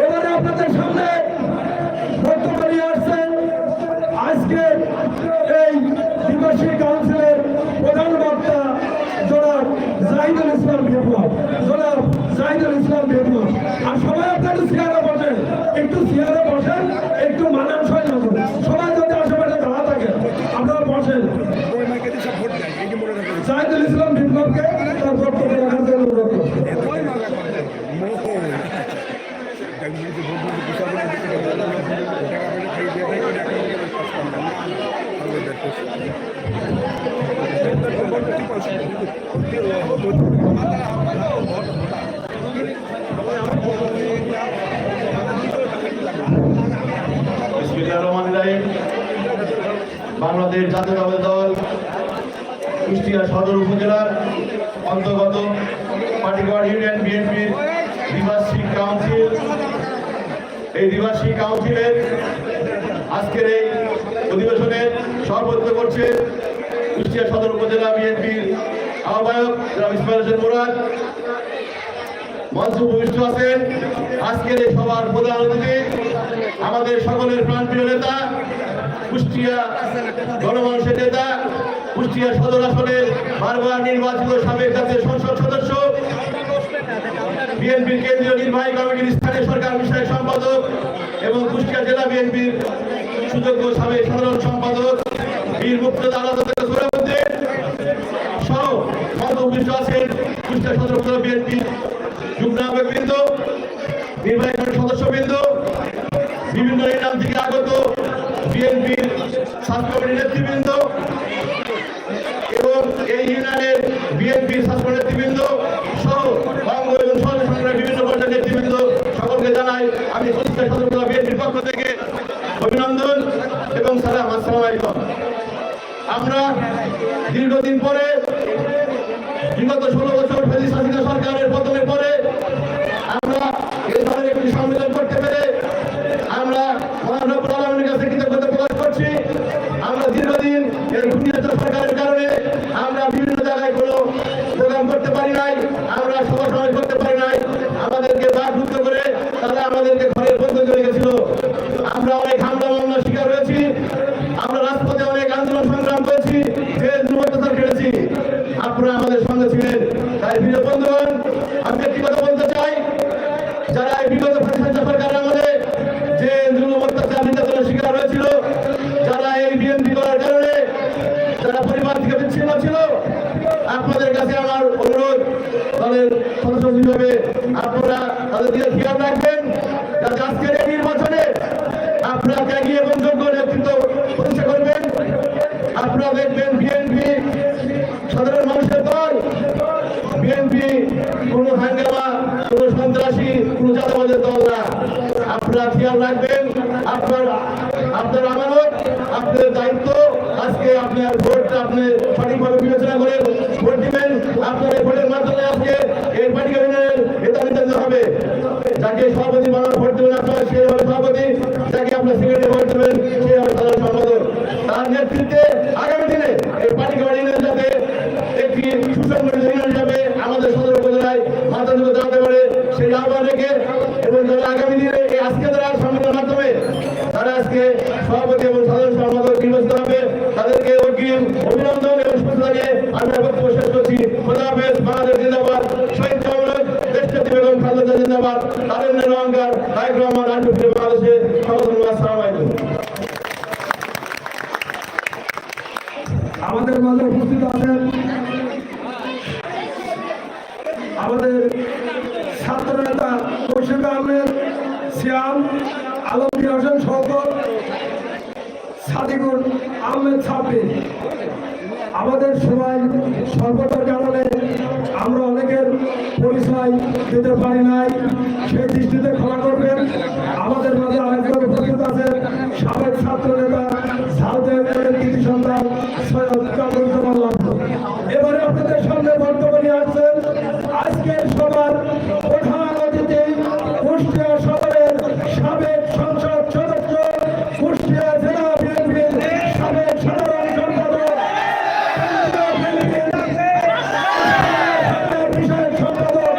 এবারে আপনাদের সামনে বক্তব্য নিয়ে আসছেন আজকে এই দ্বিবার্ষিক কাউন্সিলের প্রধান বক্তা জনাব জাহিদুল ইসলাম বিপ্লব জনাব জাহিদুল ইসলাম বিপ্লব আর সবাই আপনার একটু চেয়ারে বসেন। একটু চেয়ারে বসেন একটু মানানসই না সবাই যদি আশেপাশে দাঁড়া থাকেন আপনারা বসেন। জাহিদুল ইসলাম বিপ্লবকে বাংলাদেশ জাতীয়তাবাদী দল, কুষ্টিয়া সদর উপজেলার অন্তর্গত পাটিগড় ইউনিয়ন বিএনপির দ্বিবার্ষিক কাউন্সিল। এই দ্বিবার্ষিক কাউন্সিলের আজকের এই অধিবেশনে সভাপতিত্ব করছে কুষ্টিয়া সদর উপজেলা বিএনপির আহ্বায়ক জনাব ইসমাইল হোসেন মুরাদ। মঞ্চ উপবিষ্ট আছেন। আজকের এই সভার প্রধান অতিথি আমাদের সকলের প্রাণপ্রিয় নেতা কুষ্টিয়া গণমানুষের নেতা, কুষ্টিয়া সদর আসনের বারবার নির্বাচিত সাবেক জাতীয় সংসদ সদস্য, বিএনপির কেন্দ্রীয় নির্বাহী কমিটির স্থানীয় সরকার বিষয়ক সম্পাদক এবং কুষ্টিয়া জেলা বিএনপির সুযোগ্য সাবেক সাধারণ সম্পাদক বীর মুক্তদা আলাদা সোহরাবুদ্দিন সহ মঞ্চ আছেন কুষ্টিয়া সদর উপজেলা বিএনপির যুগ্ম নির্বাহী কমিটির সদস্যবৃন্দ, বিভিন্ন ইনাম থেকে আগত বিএনপির ছাত্র নেতৃবৃন্দ এবং এই ইউনিয়নের বিএনপির ছাত্র নেতৃবৃন্দ সহ বঙ্গ এবং সরকার বিভিন্ন পর্যায়ের নেতৃবৃন্দ সকলকে জানাই আমি সদর বিএনপির পক্ষ থেকে অভিনন্দন এবং সালাম, আসসালামু আলাইকুম। আমরা দীর্ঘদিন পরে, বিগত ষোলো বছর ফেলিস হাসিনা সরকারের পতনের পরে আমরা এই ধরনের একটি সম্মেলন কোন হাঙ্গামা, কোন না। আপনারা খেয়াল রাখবেন, আপনার আপনার আমানত আপনার দায়িত্ব, আজকে আপনার ভোটটা আপনি সঠিকভাবে বিবেচনা করে ভোট দিবেন আপনার এই ভোটের মাধ্যমে আজকে এই পার্টি ইউনিয়নের নেতা নির্ধারিত হবে যাকে সভাপতি বানানোর ভোট দেবেন আপনার সে হবে সভাপতি। যাকে আপনার সেক্রেটারি ভোট দেবেন সে হবে সাধারণ সম্পাদক। তার নেতৃত্বে আগামী দিনে এই পার্টি ইউনিয়ন যাতে একটি সুসংগঠিত ইউনিয়ন যাবে, আমাদের সদর উপজেলায় মাথা দাঁড়াতে পারে। সেই আহ্বান রেখে এবং যারা আগামী দিনে এই আজকে তারা সম্মেলনের মাধ্যমে তারা আজকে সভাপতি এবং সাধারণ সম্পাদক নির্বাচিত হবে তাদেরকে অগ্রিম অভিনন্দন এবং শুভেচ্ছা জানিয়ে আমি আমার বক্তব্য শেষ করছি খোদা হাফেজ বাংলাদেশ জিন্দাবাদ শহীদ কামরুল দেশনেত্রী বেগম খালেদা জিন্দাবাদ তারেন্দ্র অহংকার তাইক আমাদের মাঝে উপস্থিত আছেন আমাদের ছাত্র নেতা কৌশিক আহমেদ শ্যাম আলমগীর হোসেন শওকত সাদিকুল আহমেদ সাব্বির আমাদের সবাই স্বল্পতার কারণে আমরা অনেকের পরিচয় দিতে পারি নাই, সেই দৃষ্টিতে ক্ষমা নিয়ে আসছেন আজকের সবার প্রধান অতিথি কুষ্টিয়া শহরের সাবেক সংসদ সদস্য, কুষ্টিয়া জেলা বিএনপির সাবেক সাধারণ সম্পাদক সম্পাদক